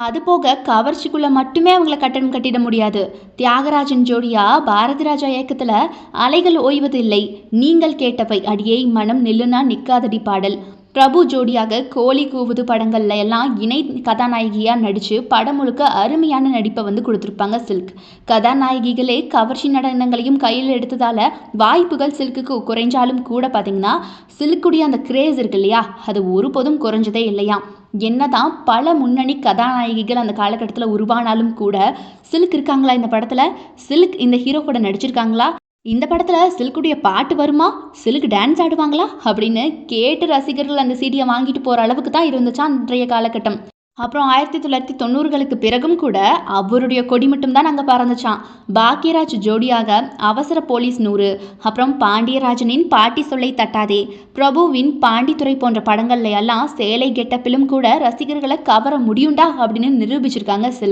அது போக கவர்ச்சிக்குள்ள மட்டுமே அவங்கள கட்டணம் கட்டிட முடியாது. தியாகராஜன் ஜோடியா பாரதி ராஜா இயக்கத்துல அலைகள் ஓய்வதில்லை. நீங்கள் கேட்டவை அடியே மனம் நில்லுனா நிக்காதடி பாடல். பிரபு ஜோடியாக கோழி கூவுது படங்கள்ல எல்லாம் இணை கதாநாயகியா நடிச்சு படம் முழுக்க அருமையான நடிப்பை வந்து கொடுத்துருப்பாங்க சில்க். கதாநாயகிகளே கவர்ச்சி நடனங்களையும் கையில் எடுத்ததால வாய்ப்புகள் சில்க்குக்கு குறைஞ்சாலும் கூட பார்த்திங்கன்னா சில்க்குடைய அந்த கிரேஸ் இருக்கு இல்லையா? அது ஒருபோதும் குறைஞ்சதே இல்லையா? என்னதான் பல முன்னணி கதாநாயகிகள் அந்த காலகட்டத்தில் உருவானாலும் கூட சில்க் இருக்காங்களா இந்த படத்தில்? சில்க் இந்த ஹீரோ கூட நடிச்சிருக்காங்களா? இந்த படத்தில் சில்குடைய பாட்டு வருமா? சில்க் டான்ஸ் ஆடுவாங்களா? அப்படின்னு கேட்டு ரசிகர்கள் அந்த சீடியை வாங்கிட்டு போகிற அளவுக்கு தான் இருந்துச்சா அன்றைய காலகட்டம். அப்புறம் ஆயிரத்தி தொள்ளாயிரத்தி தொண்ணூறுகளுக்கு பிறகும் கூட அவருடைய கொடி மட்டும்தான் அங்கே பறந்துச்சான் பாக்யராஜ் ஜோடியாக அவசர போலீஸ் நூறு அப்புறம் பாண்டியராஜனின் பாட்டி சொல்லை தட்டாதே பிரபுவின் பாண்டித்துறை போன்ற படங்கள்ல எல்லாம் சேலை கெட்டப்பிலும் கூட ரசிகர்களை கவர முடியுண்டா அப்படின்னு நிரூபிச்சிருக்காங்க சில